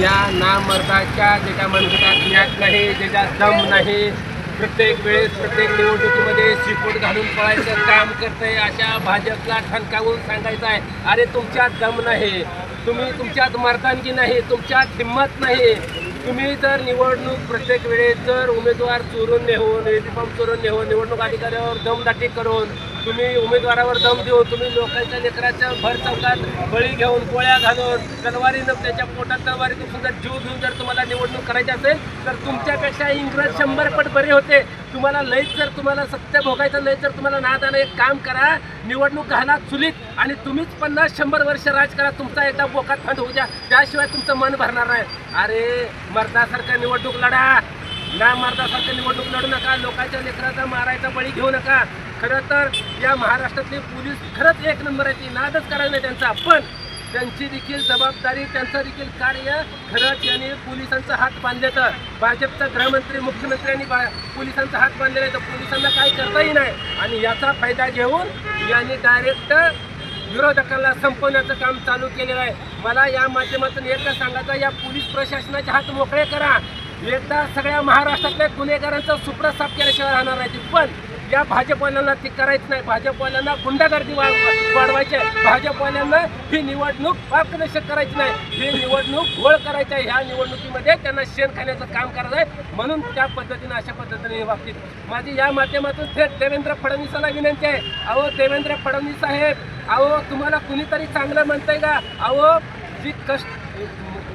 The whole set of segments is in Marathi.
या नामर्दाच्या ज्याच्या मनगटात ज्ञात नाही ज्याच्या दम नाही. प्रत्येक वेळेस प्रत्येक निवडणुकीमध्ये शिपूट घालून पळायचं काम करतंय अशा भाजपला ठणकावून सांगायचं आहे अरे तुमच्यात दम नाही. तुम्ही तुमच्यात मर्दानगी नाही तुमच्यात हिंमत नाही. तुम्ही जर निवडणूक प्रत्येक वेळेस जर उमेदवार चोरून नेऊन युनिफॉर्म चोरून नेऊन निवडणूक अधिकाऱ्यावर दमदाटी करून तुम्ही उमेदवारावर दम देऊन तुम्ही लोकांच्या लेकराच्या भर चौकात बळी घेऊन गोळ्या घालून तलवारीनं त्याच्या पोटात तलवारीतून सुद्धा जीव घेऊन जर तुम्हाला निवडणूक करायची असेल तर तुमच्यापेक्षा इंग्रज शंभर पट बरे होते. तुम्हाला लईच जर तुम्हाला सत्य भोगायचं नाही तर तुम्हाला नाद आलं एक काम करा. निवडणूक घाला चुलीत आणि तुम्हीच पन्नास शंभर वर्ष राज करा. तुमचा एकदा बोकात फंड होऊ द्या. त्याशिवाय तुमचं मन भरणार नाही. अरे मर्दासारखं निवडणूक लढा. ना मर्दासारखं निवडणूक लढू नका लोकांच्या लेकराचा मारायचा बळी घेऊ नका. खरं तर या महाराष्ट्रातली पोलीस खरंच एक नंबर आहे ती नादच करायला नाही त्यांचा. पण त्यांची देखील जबाबदारी त्यांचं देखील कार्य खरंच यांनी पोलिसांचा हात बांधले तर. भाजपचा गृहमंत्री मुख्यमंत्र्यांनी बा पोलिसांचा हात बांधलेला आहे तर पोलिसांना काही करताही नाही. आणि याचा फायदा घेऊन यांनी डायरेक्ट विरोधकांना संपवण्याचं काम चालू केलेलं आहे. मला या माध्यमातून एकदा सांगायचं या पोलीस प्रशासनाचे हात मोकळे करा. एकदा सगळ्या महाराष्ट्रातल्या गुन्हेगारांचा सुप्र साफ केल्याशिवाय राहणार नाही पण या भाजपवाल्यांना ते करायचं नाही. भाजपवाल्यांना गुंडागर्दी वाढ- वाढवायची आहे. भाजपवाल्यांना ही निवडणूक पारदर्शक करायची नाही. ही निवडणूक घोळ करायची आहे. ह्या निवडणुकीमध्ये त्यांना शेण खाण्याचं काम करायचं आहे. म्हणून त्या पद्धतीनं अशा पद्धतीने हे बाबतीत माझी या माध्यमातून थेट देवेंद्र फडणवीसांना विनंती आहे. अहो देवेंद्र फडणवीस साहेब अहो तुम्हाला कुणीतरी चांगलं म्हणतंय का? अहो जी कष्ट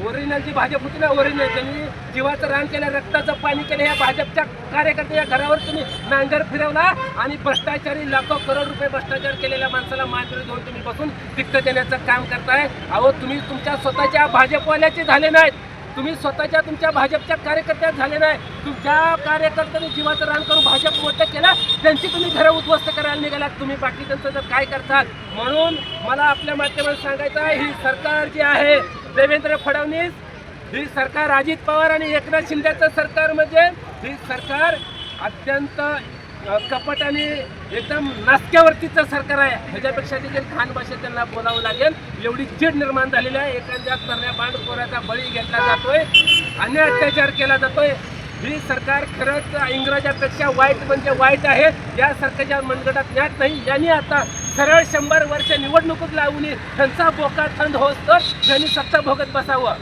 ओरिजिनल जी भाजप होती ना ओरिजिनल. त्यांनी जीवाचं रान केलं रक्ताचं पाणी केलं या भाजपच्या कार्यकर्त्या घरावर तुम्ही नांगर फिरवला आणि भ्रष्टाचारी लाखो करोड रुपये भ्रष्टाचार केलेल्या माणसाला मांजरी घेऊन तुम्ही बसून तिक्त देण्याचं काम करताय. अहो तुम्ही तुमच्या स्वतःच्या भाजपवाल्याचे झाले नाहीत. तुम्ही स्वतःच्या तुमच्या भाजपच्या कार्यकर्त्यात झाले नाही तुमच्या कार्यकर्त्यांनी जीवाचं रान करून भाजप मोठं केलं त्यांची तुम्ही घरं उद्ध्वस्त करायला निघालात. तुम्ही बाकी त्यांचं जर काय करतात म्हणून मला आपल्या माध्यमात सांगायचं आहे ही सरकार जी आहे देवेंद्र फडणवीस ही सरकार अजित पवार आणि एकनाथ शिंदेचं सरकार म्हणजे ही सरकार अत्यंत कपट आणि एकदम नासक्यावरतीचं सरकार आहे. ह्याच्यापेक्षा देखील खान भाषेत त्यांना बोलावं लागेल. एवढी चीड निर्माण झालेली आहे. एखाद्या तरण्या बांडखोराचा बळी घेतला जातोय. अन्य अत्याचार केला जातोय. ही सरकार खरंच इंग्रजापेक्षा वाईट म्हणजे वाईट आहे. या सरकारच्या मनगटात ज्ञात नाही. यांनी आता सरळ शंभर वर्ष निवडणुकीत लावून त्यांचा बोका थंड होत तर त्यांनी सत्ता भोगत बसावं.